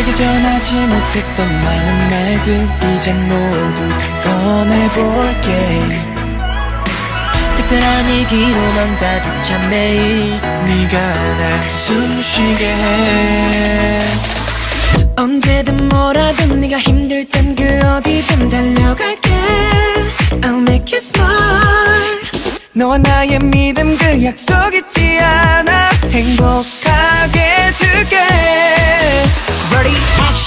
너에게 전하지 못했던 많은 말들 이젠 모두 다 꺼내볼게. 특별한 얘기로만 가득 찬 매일 네가 날 숨쉬게 해. 언제든 뭐라든 네가 힘들 땐 그 어디든 달려갈게. I'll make you smile. 너와 나의 믿음 그 약속 잊지 않아. 행복하게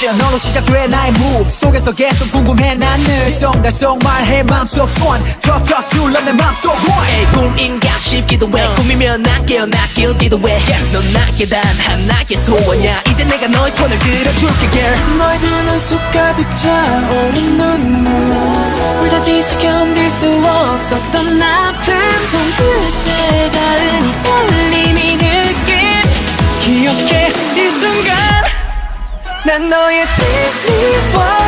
action 너로 시작돼 나의 move 속에서 계속 궁금해 난늘 송달송 말해 맘속 소원 턱턱 둘러 내 맘속 원 에이 꿈인가 싶기도 해. 꿈이면 난 깨어나길 기도해. 넌 나게 단 하나의 소원이야. 이제 내가 너의 손을 들어줄게 girl. 너의 두 눈 속 가득 차오른 눈물 울다 지쳐 견딜 수 없었던 아픔. 손끝에 닿 난 너의 진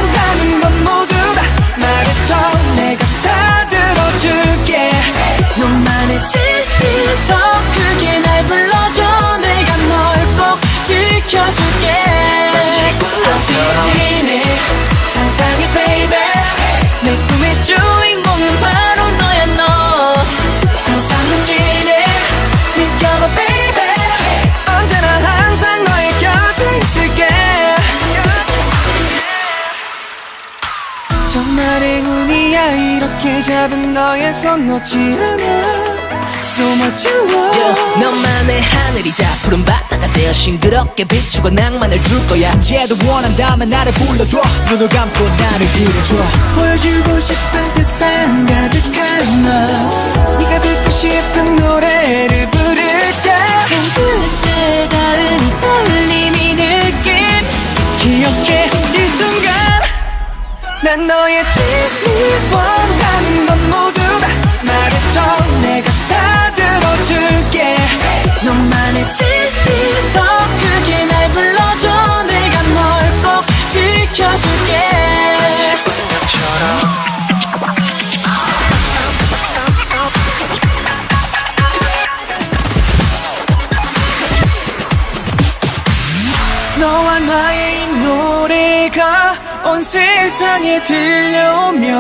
정말 행운이야 이렇게 잡은 너의 손 놓지 않아 So much love Yeah, 너만의 하늘이자 푸른 바다가 되어 싱그럽게 비추고 낭만을 줄 거야. 언제도 원한다면 나를 불러줘. 눈을 감고 나를 그려줘. 보여주고 싶은 세상 가득한 너. 네가 듣고 싶은 노래를 부를게 손끝에 이 떨림이 느낌. 기억해 난 너의 진리 원하는 건 모두 다 말해줘 내가 다 들어줄게. 너만의 진리 더 크게 날 불러줘. 내가 널 꼭 지켜줄게. 너와 나의 이 노래가 온 세상에 들려오면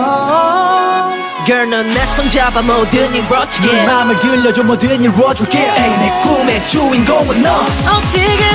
Girl 넌내 손 잡아 모든 일 이루어지게 네 맘을 들려줘 뭐든 이루어줄게 에이 내 꿈의 주인공은 너. 어 지금